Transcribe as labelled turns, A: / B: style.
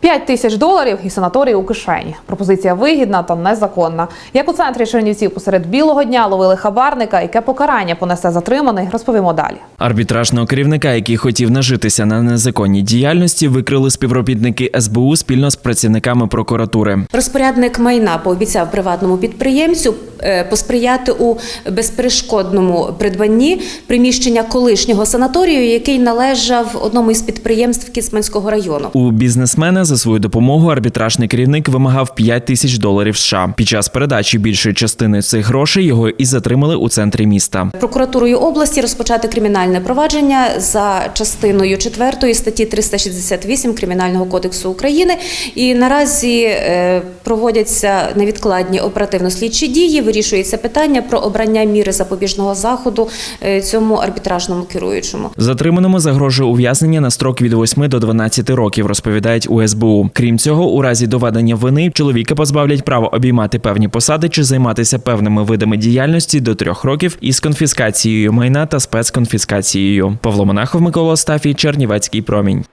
A: 5 тисяч доларів і санаторій у кишені. Пропозиція вигідна та незаконна. Як у центрі Чернівців посеред білого дня ловили хабарника, яке покарання понесе затриманий, розповімо далі.
B: Арбітражного керівника, який хотів нажитися на незаконній діяльності, викрили співробітники СБУ спільно з працівниками прокуратури.
C: Розпорядник майна пообіцяв приватному підприємцю посприяти у безперешкодному придбанні приміщення колишнього санаторію, який належав одному із підприємств Кіцманського району.
B: У бізнесмена за свою допомогу арбітражний керівник вимагав 5 тисяч доларів США. Під час передачі більшої частини цих грошей його і затримали у центрі міста.
C: Прокуратурою області розпочати кримінальне провадження за частиною 4 статті 368 Кримінального кодексу України. І наразі е, проводяться невідкладні оперативно-слідчі дії. Вирішується питання про обрання міри запобіжного заходу е, цьому арбітражному керуючому.
B: Затриманому загрожує ув'язнення на строк від 8 до 12 років, розповідають у СБУ. Крім цього, у разі доведення вини чоловіка позбавлять права обіймати певні посади чи займатися певними видами діяльності до трьох років із конфіскацією майна та спецконфіскацією. Павло Монахов, Микола Стафій, Чернівецький промінь.